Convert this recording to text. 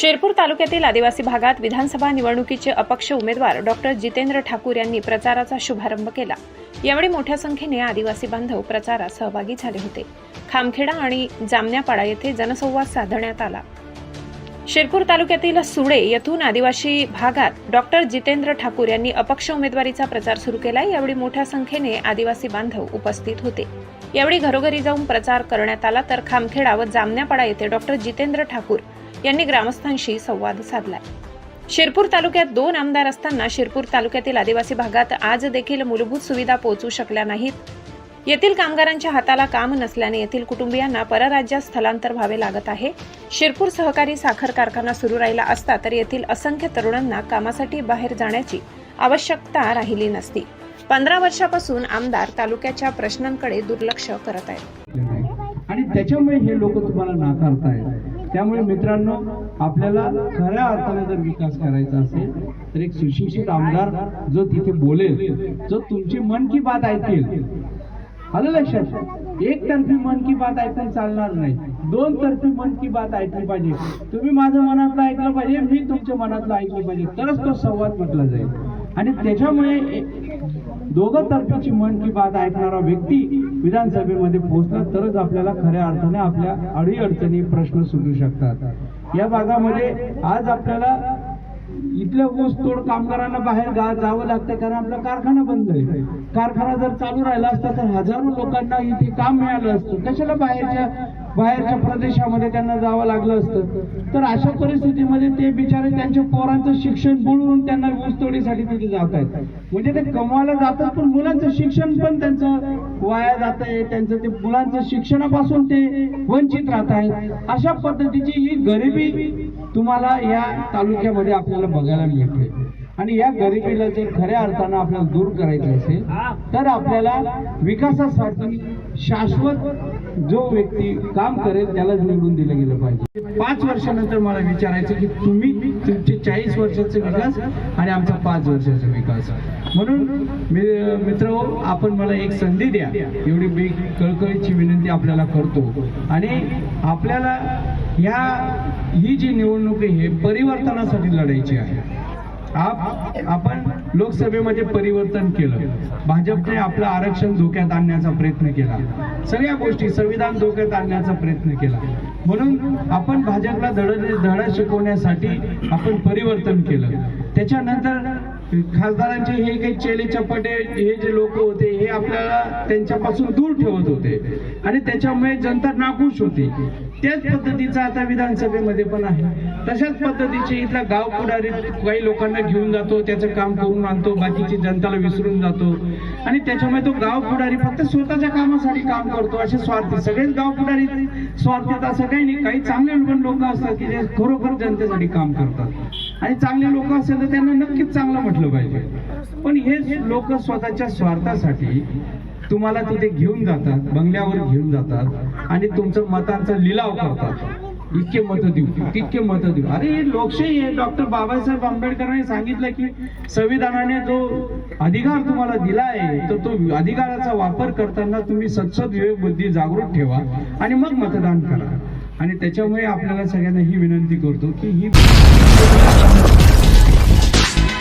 शिरपूर तालुक्यातील आदिवासी भागात विधानसभा निवडणुकीचे अपक्ष उमेदवार डॉक्टर जितेंद्र ठाकूर यांनी प्रचाराचा शुभारंभ केला. यावेळी मोठ्या संख्येने आदिवासी बांधव प्रचारात सहभागी झाले होते. खामखेडा आणि जामण्यापाडा येथे जनसंवाद साधण्यात आला. शिरपूर तालुक्यातील सुडे येथून आदिवासी भागात डॉक्टर जितेंद्र ठाकूर यांनी अपक्ष उमेदवारीचा प्रचार सुरू केला. यावेळी मोठ्या संख्येने आदिवासी बांधव उपस्थित होते. यावेळी घरोघरी जाऊन प्रचार करण्यात आला. तर खामखेडा व जामण्यापाडा येथे डॉक्टर जितेंद्र ठाकूर यांनी ग्रामस्थांशी संवाद साधलाय. शिरपूर तालुक्यात दोन आमदार असताना शिरपूर तालुक्यातील आदिवासी भागात आज देखील मूलभूत सुविधा पोहोचू शकल्या नाहीत. येथील कामगारांच्या हाताला काम नसल्याने येथील कुटुंबियांना परराज्यात स्थलांतर व्हावे लागत आहे. शिरपूर सहकारी साखर कारखाना सुरू राहिला असता तर येथील असंख्य तरुणांना कामासाठी बाहेर जाण्याची आवश्यकता राहिली नसती. पंधरा वर्षापासून आमदार तालुक्याच्या प्रश्नांकडे दुर्लक्ष करत आहेत. आणि त्याच्यामुळे हे लोक तुम्हाला नाकारतायत. त्यामुळे मित्रांनो आपल्याला खऱ्या अर्थाने जर विकास करायचा असेल तर एक सुशिक्षित आमदार जो तिथे बोलेल जो तुमची मन की बात ऐकेल. आलं लक्षात? एक तर्फी मन की बात ऐकून चालणार नाही. दोन तर्फी मन की बात ऐकली पाहिजे. तुम्ही माझं मनातलं ऐकलं पाहिजे मी तुमच्या मनातलं ऐकलं पाहिजे. तरच तो संवाद म्हटला जाईल. आणि त्याच्यामुळे दोघं तर्फीची मन की बात ऐकणारा व्यक्ती विधानसभेमध्ये पोहोचलं तरच आपल्याला खऱ्या अर्थाने आपल्या अडीअडचणी प्रश्न सुटू शकतात. या भागामध्ये आज आपल्याला इथल्या ऊस तोड कामगारांना बाहेर गा जावं लागतं कारण आपला कारखाना बंद आहे. कारखाना जर चालू राहिला असता तर हजारो लोकांना इथे काम मिळालं असतं. कशाला बाहेरच्या बाहेरच्या प्रदेशामध्ये त्यांना जावं लागलं असतं. तर अशा परिस्थितीमध्ये ते बिचारे त्यांच्या पोरांचं शिक्षण बुडवून त्यांना ऊसतोडीसाठी तिथे जात आहेत. म्हणजे ते कमवायला जातात पण मुलांचं शिक्षण पण त्यांचं वाया जात आहे. त्यांचं ते मुलांचं शिक्षणापासून ते वंचित राहत आहेत. अशा पद्धतीची ही गरिबी तुम्हाला या तालुक्यामध्ये आपल्याला बघायला मिळते. आणि या गरिबीला जर खऱ्या अर्थानं आपल्याला दूर करायचं असेल तर आपल्याला विकासासाठी शाश्वत जो व्यक्ती काम करेल त्यालाच निवडून दिलं गेलं पाहिजे. पाच वर्षानंतर मला विचारायचं की तुम्ही तुमचे चाळीस वर्षाचा विकास आणि आमचा पाच वर्षाचा विकास. म्हणून मी मित्र आपण मला एक संधी द्या. एवढी मी कळकळीची विनंती आपल्याला करतो. आणि आपल्याला ह्या ही जी निवडणूक आहे हे परिवर्तनासाठी लढायची आहे. आप आपण लोकसभेमध्ये परिवर्तन केलं. भाजपने आपलं आरक्षण धोक्यात आणण्याचा प्रयत्न केला. सगळ्या गोष्टी संविधान धोक्यात आणण्याचा प्रयत्न केला. म्हणून आपण भाजपला धड धडा शिकवण्यासाठी आपण परिवर्तन केलं. त्याच्यानंतर खासदारांचे हे काही चेले चपाटे हे जे लोक होते हे आपल्याला त्यांच्यापासून दूर ठेवत होते. आणि त्याच्यामुळे जनता नाखुश होती. त्याच पद्धतीचा आता विधानसभेमध्ये पण आहे. तशाच पद्धतीचे इथला गाव पुढारी काही लोकांना घेऊन जातो त्याचं काम करून आणतो बाकीची जनताला विसरून जातो. आणि त्याच्यामुळे तो गाव पुढारी फक्त स्वतःच्या कामासाठी काम करतो असे स्वार्थी. सगळेच गाव पुढारी स्वार्थी असं काही नाही. काही चांगले पण लोक असतात की जे खरोखर जनतेसाठी काम करतात. आणि चांगले लोक असेल तर त्यांना नक्कीच चांगलं म्हटलं पाहिजे. पण हे लोक स्वतःच्या स्वार्थासाठी तुम्हाला तिथे घेऊन जातात बंगल्यावर घेऊन जातात आणि तुमचं मतांचा लिलाव करतात. इतके मत देऊ तितके मत देऊ. अरे हे लोकशाही आहे. डॉक्टर बाबासाहेब आंबेडकरांनी सांगितलं की संविधानाने जो अधिकार तुम्हाला दिला आहे तर तो अधिकाराचा वापर करताना तुम्ही सत्सद विवेक बुद्धी जागृत ठेवा आणि मग मतदान करा. आणि त्याच्यामुळे आपल्याला सगळ्यांना ही विनंती करतो की ही